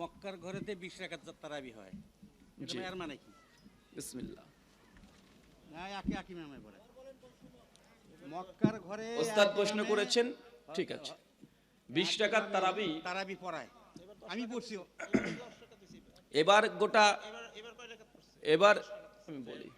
মক্কার ঘরেতে বিশ তারাবি হয়। এটা এর মানে কি? বিসমিল্লাহ। না নামে পড়ে। মক্কার ঘরে ওস্তাদ প্রশ্ন করেছেন? ঠিক আছে। বিশ তারাবি? তারাবি পড়ায়। আমি পড়ছি। এবার গোটা এবার আমি বলি।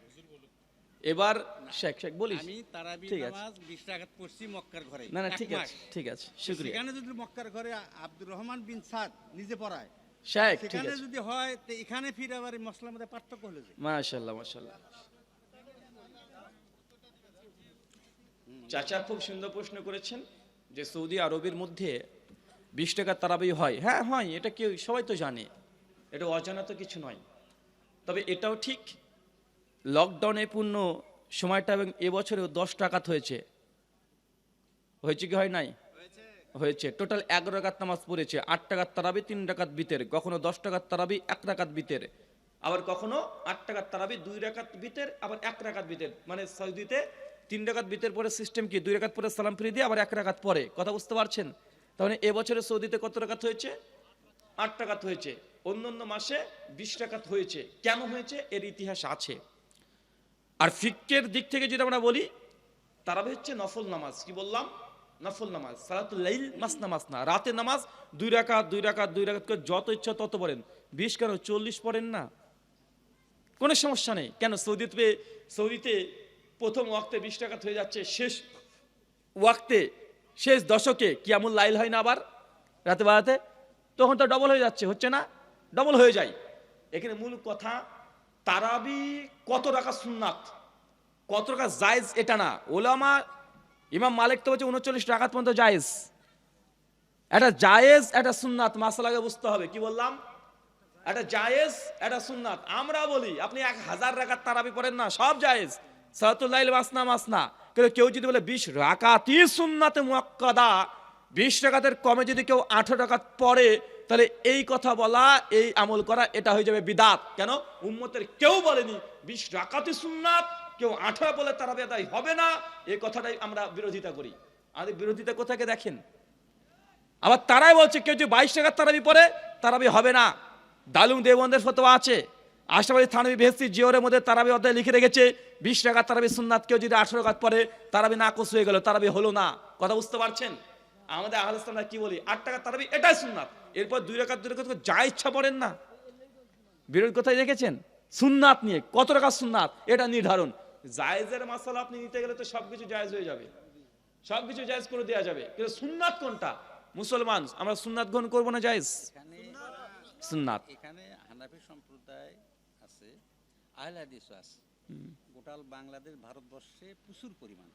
এবার শেখ শেখ বলিস। আমি তারাবি নামাজ বিশ রাকাত পড়ছি মক্কার ঘরে। না না ঠিক আছে ঠিক আছে শুক্রিয়া। সেখানে যদি মক্কার ঘরে আব্দুর রহমান বিন সাদ নিজে পড়ায় শেখ ঠিক আছে। যদি হয় তো এখানে ফিরে আবার মশলার মধ্যে পার্থক্য হলো যে মাশাল্লাহ মাশাল্লাহ চাচা খুব সুন্দর প্রশ্ন করেছেন যে সৌদি আরবের মধ্যে বিশ টাকার তারাবি হয়। হ্যাঁ হয় এটা কেউ সবাই তো জানে। এটা অজানা তো কিছু নয়। তবে এটাও ঠিক লকডাউনে পূর্ণ সময়টা এবং এবছরেও দশ টাকাত হয়েছে। হয়েছে কি হয় নাই? হয়েছে। টোটাল এগারো টাকার নামাজ পড়েছে, আট টাকার তারাবি, তিন টাকাত বিতের, কখনো দশ টাকার তারাবি, এক টাকাত বিতের। আবার কখনো আট টাকার তারাবি, দুই রাকাত বিতের, আবার এক রাকাত বিতের। মানে সৌদিতে তিন রাকাত বিতের পরে সিস্টেম কি? দুই রাকাত পরে সালাম ফিরে দিয়ে আবার এক রাকাত পরে। কথা বুঝতে পারছেন? তাহলে এবছরে সৌদিতে কত টাকাত হয়েছে? আট টাকাত হয়েছে। অন্য অন্য মাসে বিশ টাকাত হয়েছে। কেন হয়েছে? এর ইতিহাস আছে। আর ফিক্কের দিক থেকে যদি আমরা বলি, তারাবি হচ্ছে নফল নামাজ। কি বললাম? নফল নামাজ, সালাতুল লাইল মাসনা মাসনা রাতে নামাজ দুই রাকাত দুই রাকাত দুই রাকাত করে যত ইচ্ছা তত পড়েন। বিশ কেন চল্লিশ পড়েন না? কোনো সমস্যা নেই। কেন সৌদিতে সৌদিতে প্রথম ওয়াক্তে বিশ টাকাত হয়ে যাচ্ছে, শেষ ওয়াক্তে, শেষ দশকে কিয়ামুল লাইল হয় না আবার? রাতে বেড়াতে তখন তো ডবল হয়ে যাচ্ছে, হচ্ছে না? ডবল হয়ে যায়। এখানে মূল কথা, তারাবি কত টাকা সুন্নাত? কত টাকা জায়জ এটা না? ওলামা ইমাম মালিক তো বলছে উনচল্লিশ টাকা পর্যন্ত জায়েজ। এটা জায়েজ এটা সুন্নাত মাসালাকে বুঝতে হবে, কি বললাম? এটা জায়েজ এটা সুন্নাত। আমরা বলি, আপনি এক হাজার রাকাত তারাবি পড়েন না, সব জায়েজ। মাসনা মাসনা। কিন্তু কেউ যদি বলে বিশ রাকাতই সুন্নাতে মুয়াক্কাদা, বিশ টাকাতের কমে যদি কেউ আঠারো টাকাত পড়ে, তাহলে এই কথা বলা, এই আমল করা, এটা হয়ে যাবে বিদাত। কেন? উম্মতের কেউ বলেনি, বিশ রাকাতি সুন্নাত। কেউ আঠারো বলে তারাবি আদায় হবে না এই কথাটাই আমরা বিরোধিতা করি। আমাদের বিরোধিতা কোথাকে দেখেন? আবার তারাই বলছে, কেউ যে বাইশ টাকার তারাবি পরে তারাবি হবে না। দালুং দেবন্দের ফতোয়া আছে। আশাবাদী থানবি ভেস্তি জিওরের মধ্যে তারাবি অধ্যায় লিখে রেখেছে, বিশ টাকার তারাবি সুন্নাত, কেউ যদি আঠারো কাত পরে তারাবি নাকচ হয়ে গেল, তারাবি হলো না। কথা বুঝতে পারছেন? আমাদের আহল কি বলি? আট টাকার তারাবি, এটাই সুন্নাত। এরপর দুই রাকাত, দুই করে যা ইচ্ছা পড়েন না। বিরোধ কোথায় দেখেছেন? সুন্নাত নিয়ে, কত টাকা সুন্নাত? এটা নির্ধারণ। জায়েজের মাসালা আপনি নিতে গেলে তো সবকিছু জায়েজ হয়ে যাবে। সবকিছু জায়েজ করে দেওয়া যাবে। কিন্তু সুন্নাত কোনটা? মুসলমান আমরা সুন্নাত গ্রহণ করব না জায়েজ? সুন্নাত। এখানে হানাফি সম্প্রদায় আছে আহলে হাদিসও আছে। গোটাল বাংলাদেশ ভারতবর্ষে প্রচুর পরিমাণ।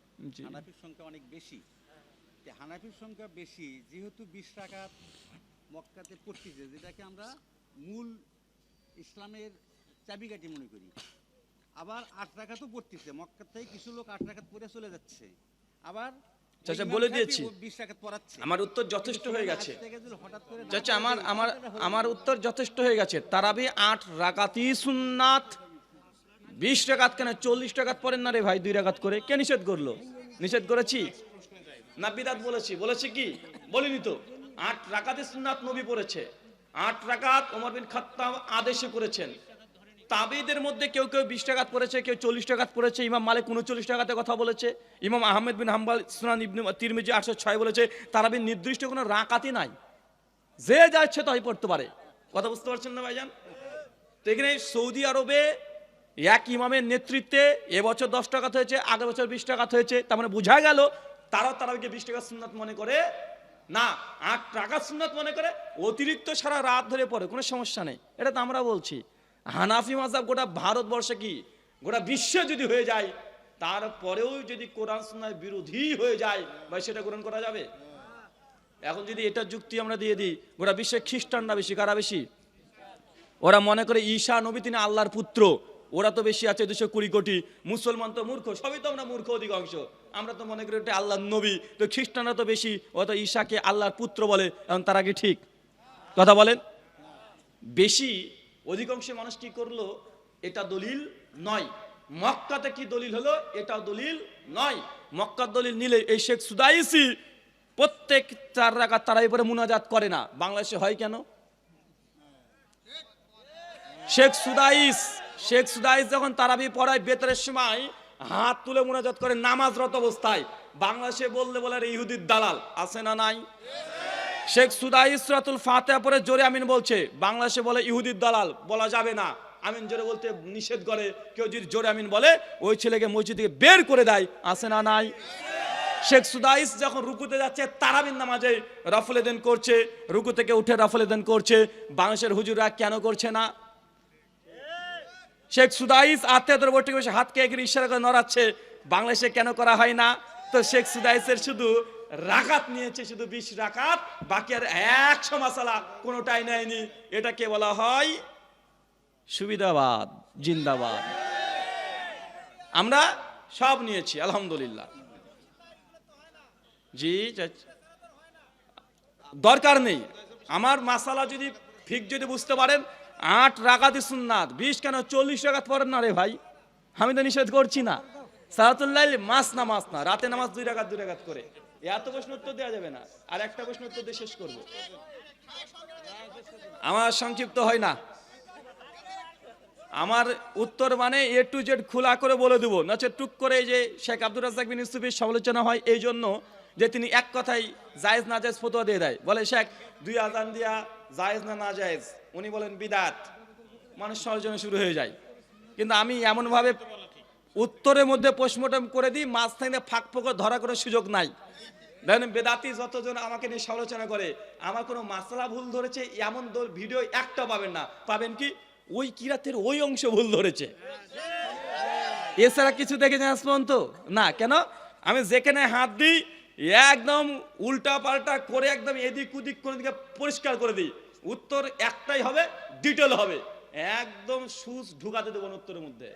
হানাফির সংখ্যা অনেক বেশি। হানাফির সংখ্যা বেশি যেহেতু বিশ টাকা মক্কাতে পড়তেছে যেটাকে আমরা মূল ইসলামের চাবিকাঠি মনে করি। আবার আট তো পড়তেছে মক্কার থেকে কিছু লোক আট টাকা পড়ে চলে যাচ্ছে। আবার চাচা, বলে দিয়েছি। আমার উত্তর যথেষ্ট হয়ে গেছে। চাচা আমার আমার আমার উত্তর যথেষ্ট হয়ে গেছে। তারাবি আট রাকাতি সুন্নাত। বিশ টাকাত কেন? চল্লিশ টাকাত পড়েন না রে ভাই দুই রাকাত করে। কে নিষেধ করল? নিষেধ করেছি? না বিদাত বলেছি। বলেছি কি? বলিনি তো। আট রাকাতি সুন্নাত নবী পড়েছে। আট রাকাত ওমর বিন খাত্তাব আদেশে করেছেন। তাবিদের মধ্যে কেউ কেউ বিশ টাকাত পড়েছে, কেউ চল্লিশ টাকাত পড়েছে, ইমাম মালিক উনচল্লিশ টাকাতে কথা বলেছে, ইমাম আহমেদ বিন হাম্বাল, সুনান ইবনে তিরমিজি আটশো ছয় বলেছে, তারাবির নির্দিষ্ট কোনো রাকাতি নাই। যে যা ইচ্ছে তাই পড়তে পারে। কথা বুঝতে পারছেন না ভাইজান? তো এখানে সৌদি আরবে এক ইমামের নেতৃত্বে এবছর দশ টাকাত হয়েছে, আগের বছর বিশ টাকাত হয়েছে, তার মানে বোঝা গেল তারাও তারাবিকে বিশ টাকা সুন্নাত মনে করে। না, আট টাকা সুন্নাত মনে করে, অতিরিক্ত সারা রাত ধরে পড়ে, কোনো সমস্যা নেই। এটা তো আমরা বলছি। হানাফি মাজাব গোটা ভারতবর্ষে কি? গোটা বিশ্বে যদি হয়ে যায়, তারপরেও যদি কোরআন সুন্নার বিরোধী হয়ে যায়, ভাই সেটা গ্রহণ করা যাবে? এখন যদি এটা যুক্তি আমরা দিয়ে দিই, গোটা বিশ্বে খ্রিস্টানরা বেশি, কারা বেশি? ওরা মনে করে ঈশা নবী তিনি আল্লাহর পুত্র, ওরা তো বেশি আছে দুশো কুড়ি কোটি, মুসলমান তো মূর্খ, সবই তো আমরা মূর্খ অধিকাংশ। আমরা তো মনে করি ওটা আল্লাহর নবী, তো খ্রিস্টানরা তো বেশি ও তো ঈশাকে আল্লাহর পুত্র বলে, এখন তারা কি ঠিক? কথা বলেন? বেশি অধিকাংশ মানুষ কি করল? এটা দলিল নয়। মক্কাতে কি দলিল হলো? এটা দলিল নয়। মক্কার দলিল নিলে এই শেখ সুদাইসি প্রত্যেক চার রাখা তারা এবারে মুনাজাত করে না। বাংলাদেশে হয় কেন? শেখ সুদাইস শেখ সুদাইস যখন তারাবি পড়ায় বেতরের সময় হাত তুলে মোনাজাত করে নামাজরত অবস্থায়, বাংলাদেশে বললে বলে ইহুদির দালাল, আছে না নাই? শেখ সুদাইস রাতুল ফাতেহা পরে জোরে আমিন বলছে, বাংলাদেশে বলে ইহুদির দালাল, বলা যাবে না। আমিন জোরে বলতে নিষেধ করে, কেউ যদি জোরে আমিন বলে, ওই ছেলেকে মসজিদ থেকে বের করে দেয়, আছে না নাই? শেখ সুদাইস যখন রুকুতে যাচ্ছে তারাবিন নামাজে রাফলেদেন করছে, রুকু থেকে উঠে রাফলেদেন করছে, বাংলাদেশের হুজুরা কেন করছে না? শেখ সুদাইস আত্মীয়দের বৈঠকে বসে হাতকে এগিয়ে ইশারা করে নড়াচ্ছে, বাংলাদেশে কেন করা হয় না? তো শেখ সুদাইসের শুধু রাকাত নিয়েছে, শুধু বিশ রাকাত, বাকি আর একশো মাসালা কোনোটাই নেয়নি। এটাকে বলা হয় সুবিধাবাদ, জিন্দাবাদ। আমরা সব নিয়েছি, আলহামদুলিল্লাহ। জি দরকার নেই। আমার মাসালা যদি ঠিক যদি বুঝতে পারেন, আট রাগাতি সুন্নাত, বিশ কেন, চল্লিশ রাগাত পড়েন না রে ভাই? আমি তো নিষেধ করছি না। সালাতুল্লাহ মাস না মাস না, রাতে নামাজ দুই রাগাত দুই রাগাত করে। এত প্রশ্ন উত্তর দেওয়া যাবে না। আর একটা প্রশ্ন উত্তর দিয়ে শেষ করব। আমার সংক্ষিপ্ত হয় না। আমার উত্তর মানে এ টু জেড খোলা করে বলে দেবো। নচে টুক করে যে শেখ আব্দুর রাজাক বিন সমালোচনা হয় এই জন্য যে তিনি এক কথাই জায়েজ না জায়েজ ফতোয়া দিয়ে দেয়। বলে শেখ, দুই আজান দিয়া জায়েজ না না জায়েজ? উনি বলেন, বিদাত। মানুষ সমালোচনা শুরু হয়ে যায়। কিন্তু আমি এমনভাবে উত্তরের মধ্যে পোস্টমর্টম করে দিই, মাঝখানে ফাঁক ফোকর ধরা কোনো সুযোগ নাই। দেখেন বেদাতি যতজন আমাকে নিয়ে সমালোচনা করে, আমার কোনো মাসলা ভুল ধরেছে, এমন দল- ভিডিও একটা পাবেন না। পাবেন কি? ওই কিরাতের ওই অংশ ভুল ধরেছে। এছাড়া কিছু দেখে যান পর্যন্ত? না, কেন? আমি যেখানে হাত দিই, একদম উল্টা পাল্টা করে একদম এদিক উদিক করে দিকে পরিষ্কার করে দিই। উত্তর একটাই হবে ডিটেল হবে। একদম সুচ ঢুকাতে দেবো না উত্তরের মধ্যে।